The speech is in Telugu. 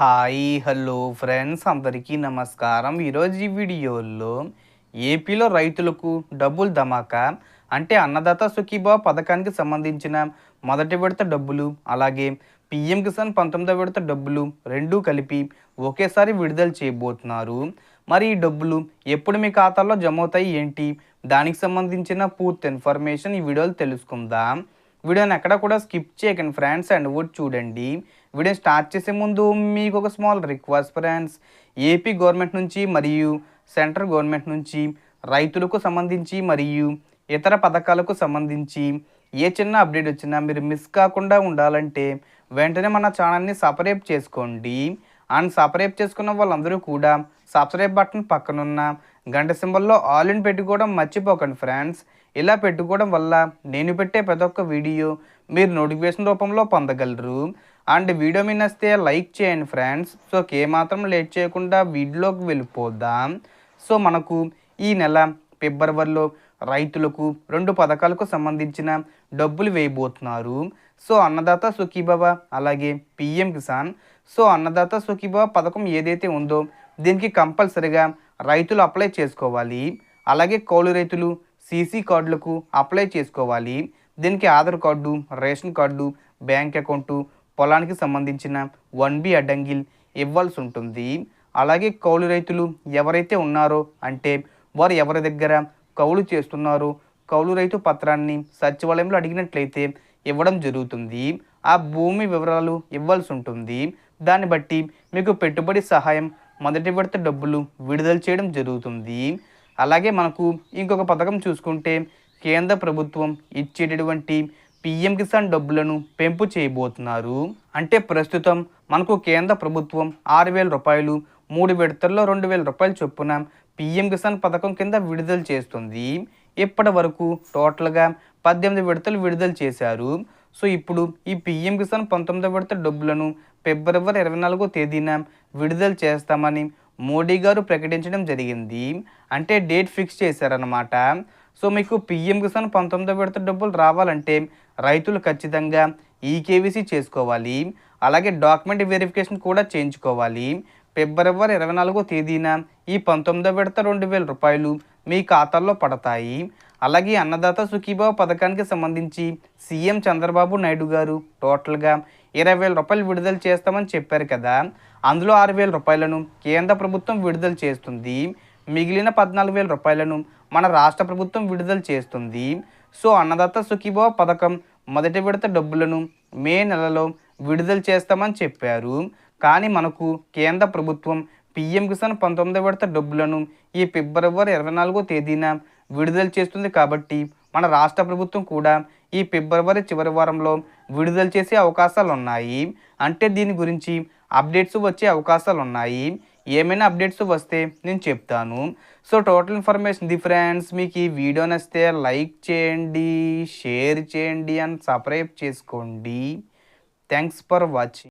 Hi hello friends. అందరికీ నమస్కారం. ఈరోజు ఈ వీడియోలో ఏపీలో రైతులకు డబ్బులు ధమాకా అంటే అన్నదాత సుఖీభావ పథకానికి సంబంధించిన మొదటి విడత డబ్బులు అలాగే పిఎం కిసాన్ పంతొమ్మిదో విడత డబ్బులు రెండూ కలిపి ఒకేసారి విడుదల చేయబోతున్నారు. మరి ఈ డబ్బులు ఎప్పుడు మీ ఖాతాలో జమ అవుతాయి ఏంటి? దానికి సంబంధించిన పూర్తి ఇన్ఫర్మేషన్ ఈ వీడియోలో తెలుసుకుందాం. వీడియోని ఎక్కడ కూడా స్కిప్ చేయకండి ఫ్రెండ్స్ అండ్ వుడ్ చూడండి. వీడియో స్టార్ట్ చేసే ముందు మీకు ఒక small request friends. AP government నుంచి మరియు సెంట్రల్ గవర్నమెంట్ నుంచి రైతులకు సంబంధించి మరియు ఇతర పథకాలకు సంబంధించి ఏ చిన్న అప్డేట్ వచ్చినా మీరు మిస్ కాకుండా ఉండాలంటే వెంటనే మన ఛానల్ని సపరేట్ చేసుకోండి. అండ్ సపరేట్ చేసుకున్న వాళ్ళందరూ కూడా సబ్స్క్రైబ్ బటన్ పక్కనున్న గంట సింబల్లో ఆల్ ఇన్ పెట్టుకోవడం మర్చిపోకండి ఫ్రెండ్స్. ఇలా పెట్టుకోవడం వల్ల నేను పెట్టే ప్రతి ఒక్క వీడియో మీరు నోటిఫికేషన్ రూపంలో పొందగలరు. అండ్ వీడియో మీ నచ్చితే లైక్ చేయండి ఫ్రెండ్స్. సో ఏమాత్రం లేట్ చేయకుండా వీడియోలోకి వెళ్ళిపోదాం. సో మనకు ఈ నెల ఫిబ్రవరిలో రైతులకు రెండు పథకాలకు సంబంధించిన డబ్బులు వేయబోతున్నారు. సో అన్నదాత సుఖీభవ అలాగే పిఎం కిసాన్. సో అన్నదాత సుఖీభవ పథకం ఏదైతే ఉందో దీనికి కంపల్సరిగా రైతులు అప్లై చేసుకోవాలి. అలాగే కౌలు రైతులు సీసీ కార్డులకు అప్లై చేసుకోవాలి. దీనికి Aadhaar card ration card bank account పొలానికి సంబంధించిన వన్ బి అడ్డంగిల్ ఇవ్వాల్సి ఉంటుంది. అలాగే కౌలు రైతులు ఎవరైతే ఉన్నారో అంటే వారు ఎవరి దగ్గర కౌలు చేస్తున్నారో కౌలు రైతు పత్రాన్ని సచివాలయంలో అడిగినట్లయితే ఇవ్వడం జరుగుతుంది. ఆ భూమి వివరాలు ఇవ్వాల్సి ఉంటుంది. దాన్ని బట్టి మీకు పెట్టుబడి సహాయం మొదటి విడత డబ్బులు విడుదల చేయడం జరుగుతుంది. అలాగే మనకు ఇంకొక పథకం చూసుకుంటే కేంద్ర ప్రభుత్వం ఇచ్చేటటువంటి పిఎం కిసాన్ డబ్బులను పెంపు చేయబోతున్నారు. అంటే ప్రస్తుతం మనకు కేంద్ర ప్రభుత్వం ఆరు వేల రూపాయలు మూడు విడతల్లో రెండు వేల రూపాయలు చొప్పున పిఎం కిసాన్ పథకం కింద విడుదల చేస్తుంది. ఇప్పటి వరకు టోటల్గా పద్దెనిమిది విడతలు విడుదల చేశారు. సో ఇప్పుడు ఈ పిఎం కిసాన్ పంతొమ్మిదో విడత డబ్బులను ఫిబ్రవరి ఇరవై నాలుగో తేదీన విడుదల చేస్తామని మోడీ గారు ప్రకటించడం జరిగింది. అంటే డేట్ ఫిక్స్ చేశారనమాట సో మీకు పిఎం కిసాన్ పంతొమ్మిదో విడత డబ్బులు రావాలంటే రైతులు ఖచ్చితంగా ఈకేవీసీ చేసుకోవాలి. అలాగే డాక్యుమెంట్ వెరిఫికేషన్ కూడా చేయించుకోవాలి. ఫిబ్రవరి ఇరవై నాలుగో తేదీన ఈ పంతొమ్మిదో విడత రెండు వేల రూపాయలు మీ ఖాతాల్లో పడతాయి. అలాగే అన్నదాత సుఖీభావ పథకానికి సంబంధించి సీఎం చంద్రబాబు నాయుడు గారు టోటల్గా ఇరవై వేల రూపాయలు విడుదల చేస్తామని చెప్పారు కదా. అందులో ఆరు వేల రూపాయలను కేంద్ర ప్రభుత్వం విడుదల చేస్తుంది. మిగిలిన పద్నాలుగు వేల రూపాయలను మన రాష్ట్ర ప్రభుత్వం విడుదల చేస్తుంది. సో అన్నదాత సుఖీభావ పథకం మొదటి విడత డబ్బులను మే నెలలో విడుదల చేస్తామని చెప్పారు. కానీ మనకు కేంద్ర ప్రభుత్వం పిఎం కిసాన్ పంతొమ్మిది విడత డబ్బులను ఈ ఫిబ్రవరి ఇరవై నాలుగో తేదీన విడుదల చేస్తుంది కాబట్టి మన రాష్ట్ర ప్రభుత్వం కూడా ఈ ఫిబ్రవరి చివరి వారంలో విడుదల చేసే అవకాశాలు ఉన్నాయి అంటే దీని గురించి అప్డేట్స్ వచ్చే అవకాశాలు ఉన్నాయి ఏమైనా అప్డేట్స్ వస్తే నేను చెప్తాను. So total information the friends మీకు ఈ వీడియో నచ్చితే లైక్ చేయండి షేర్ చేయండి అండ్ సబ్స్క్రైబ్ చేసుకోండి. Thanks for watching.